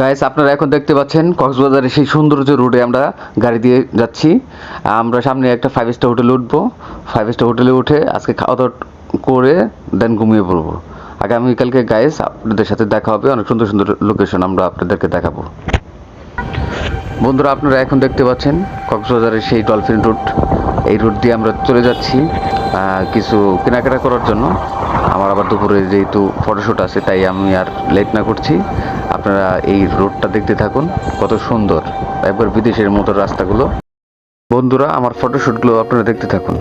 Guys আপনারা এখন দেখতে পাচ্ছেন কক্সবাজারের সেই সৌন্দর্য রোডে আমরা গাড়ি দিয়ে যাচ্ছি। আমরা সামনে একটা ফাইভ স্টার হোটেলে উঠবো। ফাইভ স্টার হোটেলে উঠে আজকে খাওয়া দাওয়া করে দেন ঘুমিয়ে পড়ব। আগামীকালকে গাইস আপনাদের সাথে দেখা হবে। অনেক সুন্দর সুন্দর লোকেশন আমরা আপনাদেরকে দেখাবো। বন্ধুরা, আপনারা এখন দেখতে পাচ্ছেন কক্সবাজারের সেই ডলফিন রুট এই রুট দিয়ে আমরা চলে যাচ্ছি কিছু কেনাকাটা করার জন্য। আমার আবার দুপুরে যেহেতু ফটোশ্যুট আছে, তাই আমি আর লেট না করছি। আপনারা এই রোডটা দেখতে থাকুন, কত সুন্দর। একবার বিদেশের মতো রাস্তাগুলো। বন্ধুরা, আমার ফটোশ্যুটগুলো আপনারা দেখতে থাকুন।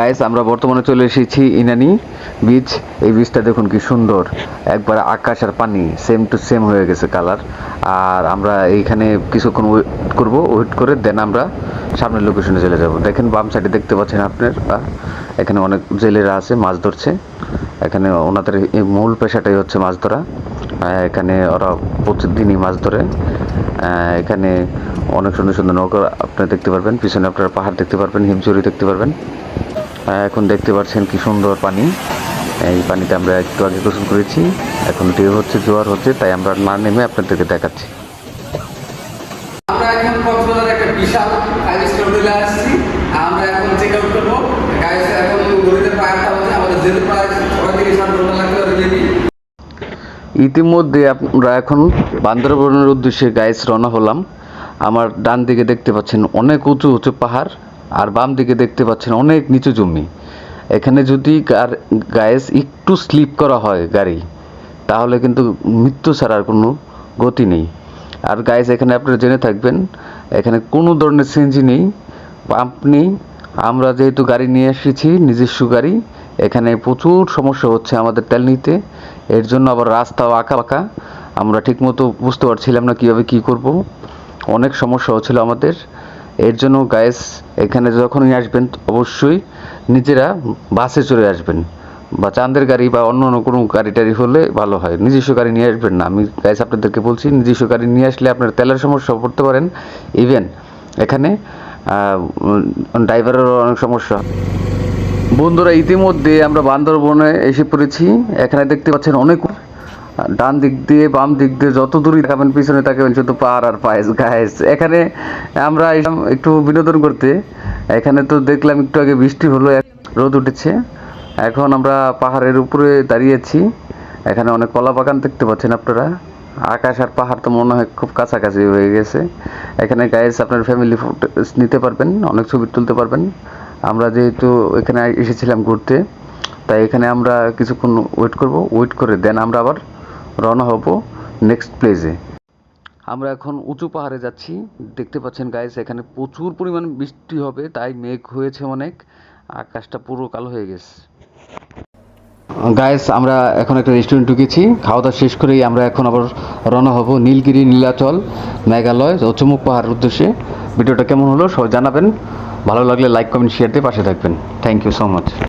গাইস আমরা বর্তমানে চলে এসেছি ইনানি বিচ এই বিচটা দেখুন কি সুন্দর। একবার আকাশ আর পানি সেম টু সেম হয়ে গেছে কালার আর আমরা এইখানে কিছুক্ষণ ওয়েট করব ওয়েট করে দেন আমরা সামনের লোকেশনে চলে যাব। দেখেন বাম সাইডে দেখতে পাচ্ছেন আপনার এখানে অনেক জেলেরা আছে, মাছ ধরছে। এখানে ওনাদের মূল পেশাটাই হচ্ছে মাছ ধরা। এখানে ওরা প্রতিদিনই মাছ ধরে। এখানে অনেক সুন্দর সুন্দর নৌকা আপনি দেখতে পারবেন, পিছনে আপনারা পাহাড় দেখতে পারবেন হিমচুরি দেখতে পারবেন। এখন দেখতে পাচ্ছেন কি সুন্দর পানি। এই পানিতে আমরা একটু আগে গোসল করেছি। এখন ঢেউ হচ্ছে জোয়ার হচ্ছে তাই আমরা না নেমে আপনাদেরকে দেখাচ্ছি। আমরা এখন কক্সবাজার একটা বিশাল ফাইভ স্টার হোটেলে আসছি। আমরা এখন চেক আউট করব। এখন গরিতে প্রায় আটটা আমাদের যেতে প্রায় ছয় থেকে সাত ঘণ্টা লাগতে পারে মেবি ইতিমধ্যে আমরা এখন বান্দরবনের উদ্দেশ্যে গাইস রওনা হলাম। আমার ডান দিকে দেখতে পাচ্ছেন অনেক উঁচু উঁচু পাহাড়। আর বাম দিকে দেখতে পাচ্ছেন অনেক নিচু জমি। এখানে যদি গায়েস একটু স্লিপ করা হয় গাড়ি, তাহলে কিন্তু মৃত্যু ছাড়ার কোনো গতি নেই। আর গাইস এখানে আপনারা জেনে থাকবেন, এখানে কোনো ধরনের সিএনজি নেই, পাম্প নেই। আমরা যেহেতু গাড়ি নিয়ে এসেছি, নিজস্ব গাড়ি, এখানে প্রচুর সমস্যা হচ্ছে আমাদের তেল নিতে এর জন্য আবার রাস্তাও আঁকা বাঁকা আমরা ঠিকমতো বুঝতে পারছিলাম না কীভাবে কী করব। অনেক সমস্যা হচ্ছিল আমাদের। এর জন্য গায়েস এখানে যখনই আসবেন, অবশ্যই নিজেরা বাসে চলে আসবেন। বা চাঁদের গাড়ি বা অন্য অন্য কোনো গাড়ি টাড়ি হলে ভালো হয়। নিজস্ব গাড়ি নিয়ে আসবেন না। আমি গাইস আপনাদেরকে বলছি, নিজস্ব গাড়ি নিয়ে আসলে আপনার তেলের সমস্যা পড়তে পারেন। ইভেন এখানে ড্রাইভারেরও অনেক সমস্যা। বন্ধুরা, ইতিমধ্যে আমরা বান্দরবনে এসে পড়েছি। এখানে দেখতে পাচ্ছেন অনেক ডান দিক দিয়ে, বাম দিক দিয়ে যত দূরই দেখাবেন, পিছনে তাকাবেন শুধু পাহাড় আর পায়েস গায়েস এখানে আমরা একটু বিনোদন করতে। এখানে তো দেখলাম একটু আগে বৃষ্টি হলো রোদ উঠেছে। এখন আমরা পাহাড়ের উপরে দাঁড়িয়েছি এখানে অনেক কলা বাগান দেখতে পাচ্ছেন আপনারা। আকাশ আর পাহাড় তো মনে হয় খুব কাছাকাছি হয়ে গেছে। এখানে গাইস আপনার ফ্যামিলি নিতে পারবেন, অনেক ছবি তুলতে পারবেন। আমরা যেহেতু এখানে এসেছিলাম ঘুরতে, তাই এখানে আমরা কিছুক্ষণ ওয়েট করব। ওয়েট করে দেন আমরা আবার রওনা হব নেক্সট প্লেসে আমরা এখন উঁচু পাহাড়ে যাচ্ছি। দেখতে পাচ্ছেন গাইস এখানে প্রচুর পরিমাণ বৃষ্টি হবে, তাই মেঘ হয়েছে অনেক, আকাশটা পুরো কালো হয়ে গেছে। গাইস আমরা এখন একটা রেস্টুরেন্ট ঢুকেছি, খাওয়া দাওয়া শেষ করেই আমরা এখন আবার রওনা হব নীলগিরি, নীলাচল, মেঘালয় ও চুমুক পাহাড়ের উদ্দেশ্যে। ভিডিওটা কেমন হলো সবাই জানাবেন, ভালো লাগলে লাইক কমেন্ট শেয়ার দিয়ে পাশে থাকবেন। Thank you so much